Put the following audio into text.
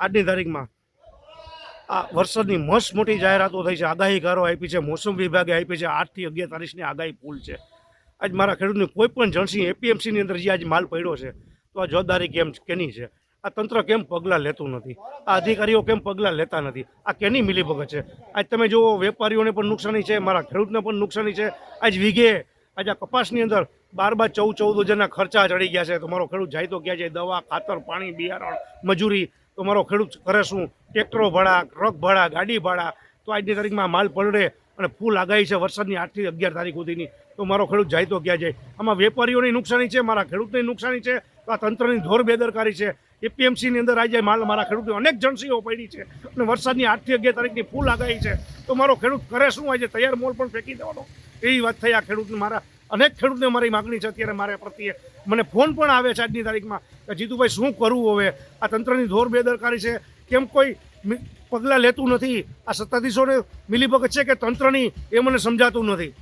આજની તારીખમાં. આ વરસાદની મસ્ત મોટી જાહેરાતો થઈ છે. આગાહીકારો આપી છે, મોસમ વિભાગે આપી છે. આઠથી અગિયાર તારીખની આગાહી પૂલ છે. આજ મારા ખેડૂતની કોઈ પણ જણસી એપીએમસીની અંદર જે આજ માલ પડ્યો છે, તો આ જવાબદારી કેમ કેની છે? આ તંત્ર કેમ પગલાં લેતું નથી? આ અધિકારીઓ કેમ પગલાં લેતા નથી? આ કેની મિલીભગત છે? આજ તમે જુઓ, વેપારીઓને પણ નુકસાની છે, મારા ખેડૂતને પણ નુકસાની છે. આજ વીઘે, આજ આ કપાસની અંદર બાર બાર ચૌદ ચૌદ હજારના ખર્ચા ચડી ગયા છે. તો મારો ખેડૂત જાય તો ક્યાં જાય? દવા, ખાતર, પાણી, બિયારણ, મજૂરી તો મારો ખેડૂત કરે શું? ટ્રેક્ટરો ભાડા, ટ્રક ભાડા, ગાડી ભાડા, તો આજની તારીખમાં માલ પલળે અને ફૂલ આગાહી છે વરસાદની આઠથી અગિયાર તારીખ સુધીની. તો મારો ખેડૂત જાય તો ક્યાં જાય? આમાં વેપારીઓની નુકસાની છે, મારા ખેડૂતની નુકસાની છે, તો આ તંત્રની ધોર બેદરકારી છે. એપીએમસીની અંદર આજે માલ મારા ખેડૂતો અનેક જણસીઓ પડી છે અને વરસાદની આઠથી અગિયાર તારીખની ફૂલ આગાહી છે. તો મારો ખેડૂત કરે શું? આજે તૈયાર મોલ પણ ફેંકી દેવાનો. એવી વાત થઈ આ ખેડૂતને મારા અનેક ખેડૂતને મારી માગણી છે. અત્યારે મારે પ્રત્યે મને ફોન પણ આવે છે આજની તારીખમાં કે જીતુભાઈ શું કરવું હવે? આ તંત્રની ધોર બેદરકારી છે. કેમ કોઈ પગલાં લેતું નથી? આ સત્તાધીશોને મિલીભગત છે કે તંત્રની? એ મને સમજાતું નથી.